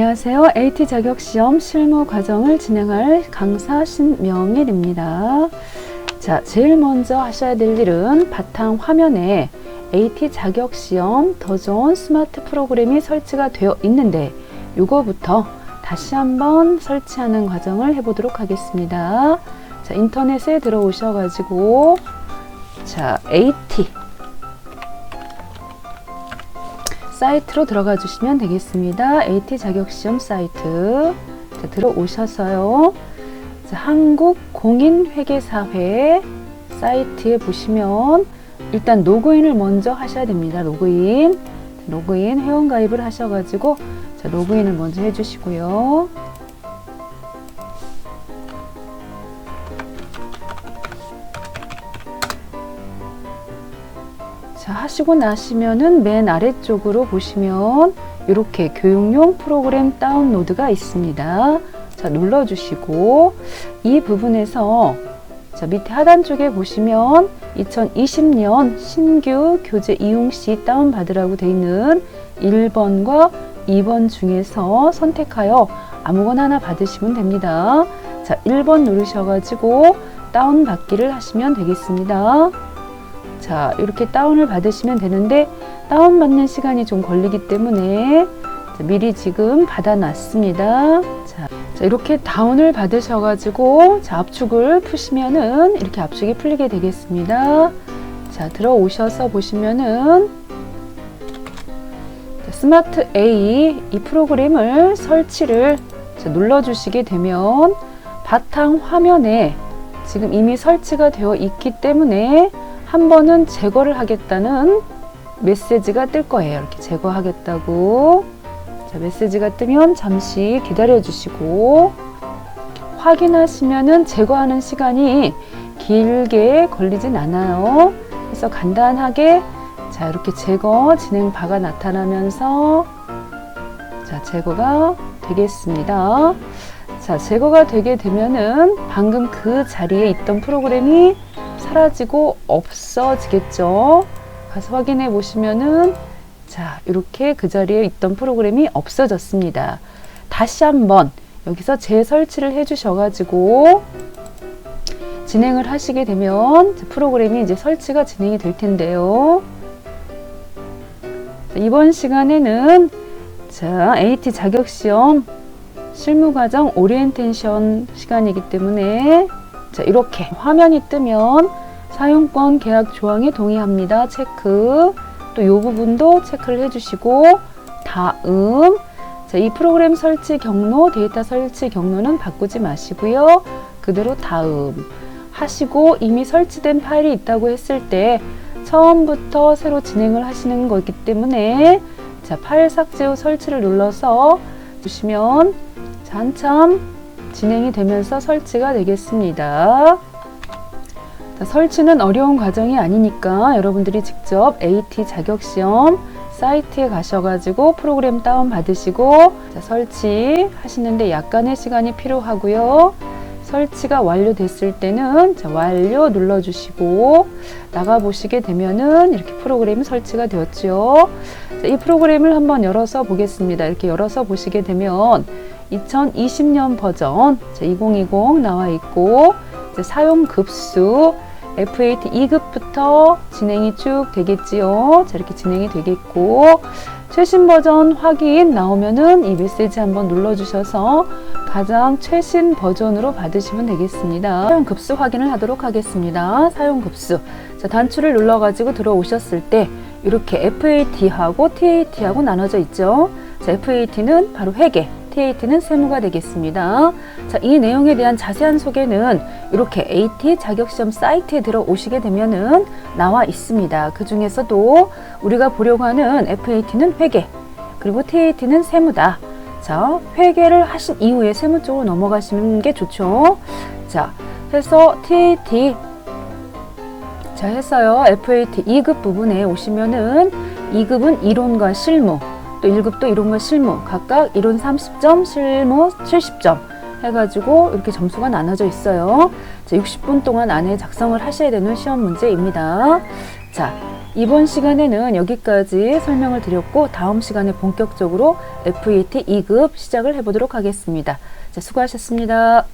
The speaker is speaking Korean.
안녕하세요. AT 자격시험 실무 과정을 진행할 강사 신명일입니다. 자, 제일 먼저 하셔야 될 일은 바탕 화면에 AT 자격시험 더 좋은 스마트 프로그램이 설치가 되어 있는데 요거부터 다시 한번 설치하는 과정을 해보도록 하겠습니다. 자, 인터넷에 들어오셔가지고 자, AT 사이트로 들어가 주시면 되겠습니다. AT 자격시험 사이트 자, 들어오셔서요. 자, 한국공인회계사회 사이트에 보시면 일단 로그인을 먼저 하셔야 됩니다. 로그인 로그인 회원가입을 하셔가지고 자, 로그인을 먼저 해주시고요. 자, 하시고 나시면은 맨 아래쪽으로 보시면 이렇게 교육용 프로그램 다운로드가 있습니다. 자, 눌러주시고 이 부분에서 자, 밑에 하단 쪽에 보시면 2020년 신규 교재 이용 시 다운받으라고 되어 있는 1번과 2번 중에서 선택하여 아무거나 하나 받으시면 됩니다. 자, 1번 누르셔가지고 다운받기를 하시면 되겠습니다. 자, 이렇게 다운을 받으시면 되는데 다운받는 시간이 좀 걸리기 때문에 자, 미리 지금 받아놨습니다. 자, 자, 이렇게 다운을 받으셔가지고 자, 압축을 푸시면은 이렇게 압축이 풀리게 되겠습니다. 자, 들어오셔서 보시면은 자, 스마트 A 이 프로그램을 설치를 자, 눌러주시게 되면 바탕 화면에 지금 이미 설치가 되어 있기 때문에 한 번은 제거를 하겠다는 메시지가 뜰 거예요. 이렇게 제거하겠다고. 자, 메시지가 뜨면 잠시 기다려 주시고 확인하시면은 제거하는 시간이 길게 걸리진 않아요. 그래서 간단하게 자, 이렇게 제거 진행 바가 나타나면서 자, 제거가 되겠습니다. 자, 제거가 되게 되면은 방금 그 자리에 있던 프로그램이 사라지고 없어지겠죠. 가서 확인해 보시면은 자, 이렇게 그 자리에 있던 프로그램이 없어졌습니다. 다시 한번 여기서 재설치를 해 주셔 가지고 진행을 하시게 되면 프로그램이 이제 설치가 진행이 될 텐데요. 자, 이번 시간에는 자, AT 자격 시험 실무 과정 오리엔테이션 시간이기 때문에 자, 이렇게 화면이 뜨면 사용권 계약 조항에 동의합니다. 체크. 또 이 부분도 체크를 해주시고 다음. 자, 이 프로그램 설치 경로, 데이터 설치 경로는 바꾸지 마시고요. 그대로 다음. 하시고 이미 설치된 파일이 있다고 했을 때 처음부터 새로 진행을 하시는 거기 때문에 자, 파일 삭제 후 설치를 눌러서 보시면 자, 한참 진행이 되면서 설치가 되겠습니다. 자, 설치는 어려운 과정이 아니니까 여러분들이 직접 AT 자격시험 사이트에 가셔가지고 프로그램 다운 받으시고 자, 설치하시는데 약간의 시간이 필요하고요. 설치가 완료됐을 때는 자, 완료 눌러주시고 나가 보시게 되면은 이렇게 프로그램이 설치가 되었죠. 자, 이 프로그램을 한번 열어서 보겠습니다. 이렇게 열어서 보시게 되면 2020년 버전 2020 나와 있고 사용 급수 FAT 2급부터 진행이 쭉 되겠지요. 자, 이렇게 진행이 되겠고 최신 버전 확인 나오면은 이 메시지 한번 눌러주셔서 가장 최신 버전으로 받으시면 되겠습니다. 사용 급수 확인을 하도록 하겠습니다. 사용 급수. 자, 단추를 눌러가지고 들어오셨을 때 이렇게 FAT하고 TAT하고 나눠져 있죠. 자, FAT는 바로 회계, TAT는 세무가 되겠습니다. 자, 이 내용에 대한 자세한 소개는 이렇게 AT 자격시험 사이트에 들어오시게 되면은 나와 있습니다. 그 중에서도 우리가 보려고 하는 FAT는 회계, 그리고 TAT는 세무다. 자, 회계를 하신 이후에 세무 쪽으로 넘어가시는 게 좋죠. 자, 해서 TAT 자, 했어요. FAT 2급 부분에 오시면은 2급은 이론과 실무, 또 1급도 이론과 실무 각각 이론 30점, 실무 70점 해가지고 이렇게 점수가 나눠져 있어요. 자, 60분 동안 안에 작성을 하셔야 되는 시험 문제입니다. 자, 이번 시간에는 여기까지 설명을 드렸고 다음 시간에 본격적으로 FET 2급 시작을 해보도록 하겠습니다. 자, 수고하셨습니다.